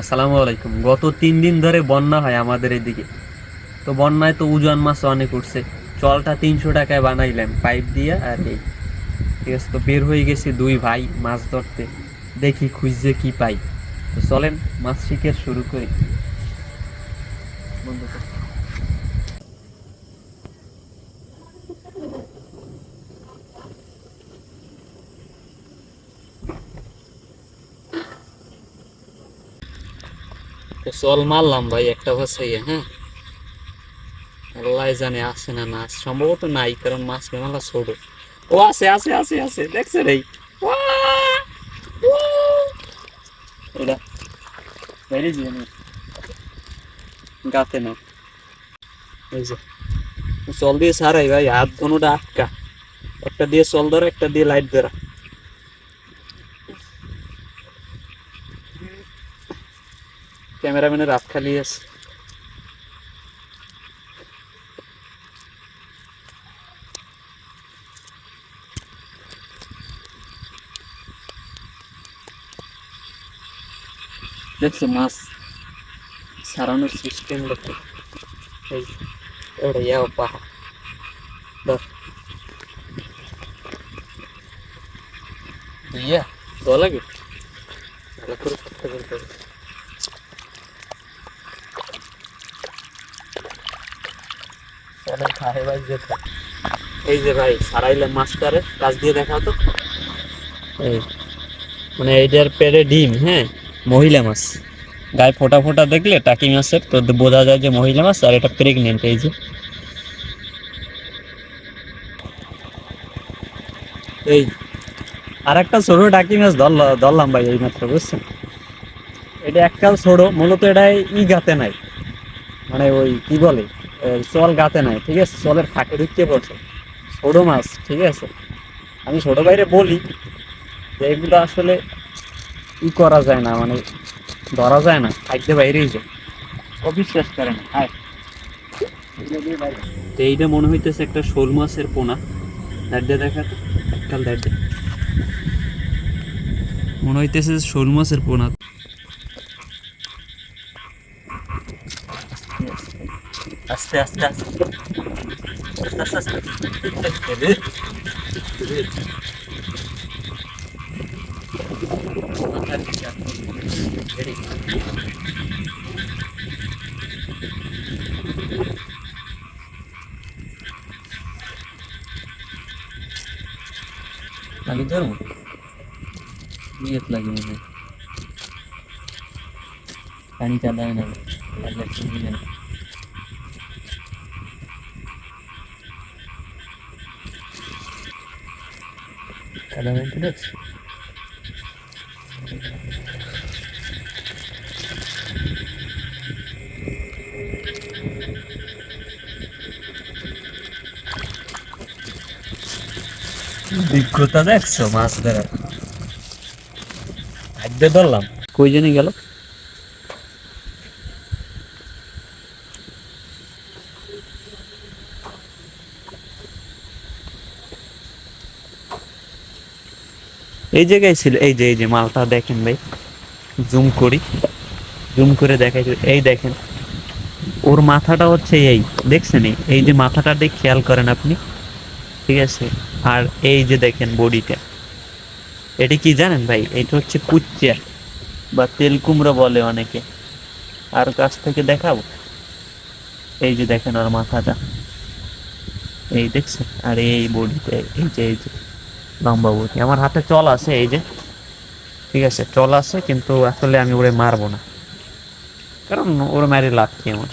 আসসালামু আলাইকুম। গত তিন দিন ধরে বন্যা হয় আমাদের এদিকে। তো বন্যায় তো উজান মাছ অনেক উঠছে। চলটা তিনশো টাকায় বানাইলাম, পাইপ দিয়ে আর এই। ঠিক আছে, তো বের হয়ে গেছি দুই ভাই মাছ ধরতে। দেখি খুঁজছে কি পাই। তো চলেন, মাছ শিখে শুরু করি। বন্ধ চল মারলাম ভাই, একটা ভাষাইয়া হ্যাঁ? আল্লাহ জানে আছে না না আছে। সম্ভবত নাই, কারণ মাছ মেলা ছোট। ও আছে আছে আছে আছে, দেখছে রে। এটা বাইরে দিয়ে নে। গাতে না। এই যে, চল দিয়ে সারাই ভাই, হাত ধনুটা আটকা। একটা দিয়ে চল ধরা, একটা দিয়ে লাইট ধরা। ক্যামেরাম্যানের হাত খালি আছে দেখছ মাছ সারানোর সিস্টেম দেখো এই এবারে ইয়াও পাহা ধর দিয়া দো লাগে ভালো করে করতে হবে। চলে ভাই যেতে এই যে ভাই সারাইলে মাছটারে কাজ দিয়ে দেখাও তো। এই মানে এইটার পেটে ডিম হ্যাঁ? মহিলা মাছ। গায়ে ফোটা ফোটা দেখলে টাকি মাছের তো বোঝা যায় যে মহিলা মাছ আর এটা প্রেগনেন্ট এই যে। এই। আর একটা ছোট টাকি মাছ ধরল- ধরলাম ভাই এই মাত্র বুঝছেন? এটা এককাল ছোট মূলত এটা ই গাতে নাই। মানে ওই কি বলে? চল গাতে নাই, ঠিক আছে? চলের ফাঁকে ঢুকিয়ে পড়ছে ছোট মাছ, ঠিক আছে? আমি ছোট বাইরে বলি যে এগুলো আসলে ই করা যায় না মানে ধরা যায় না খাইতে বাইরেই যায়। অবিশ্বাস করে না হায় তো এইটা মনে হইতেছে একটা শোল মাছের পোনা। দাঁড় দিয়ে দেখা তো, কাল দাঁড় দিয়ে মনে হইতেছে শোল মাছের পোনা। আস্তে আস্তে আস্তে আস্তে আস্তে আস্তে রে, রে। মাথার নিচে হাত। Ready? লাগে ধরুন নিয়ত লাগে যাবে Claramente দেখছি বিজ্ঞতা দেখছ মাছ ধরার? খাদ্য ধরলাম। কই জানি গেল? এই জায়গায় ছিল, এই যে এই যে মালটা দেখেন ভাই জুম করি জুম করে দেখাই, এই দেখেন, ওর মাথাটা হচ্ছে এই, দেখছেন? এই? যে মাথাটা দিক খেয়াল করেন আপনি, ঠিক আছে? আর এই যে দেখেন বডিটা, এটা কি জানেন ভাই? এটা হচ্ছে কুচ্চা, বা তেল কুমড়ো বলে অনেকে। আর কাছ থেকে দেখাবো? এই যে দেখেন ওর মাথাটা। এই দেখছেন? আর এই বডিটা এই যে এই যে। লম্বা আমার হাতে চল আছে, এই যে। ঠিক আছে, চল আছে, কিন্তু আসলে আমি ওরে মারবো না। কারণ ওরে মারি লাভ কি আমার?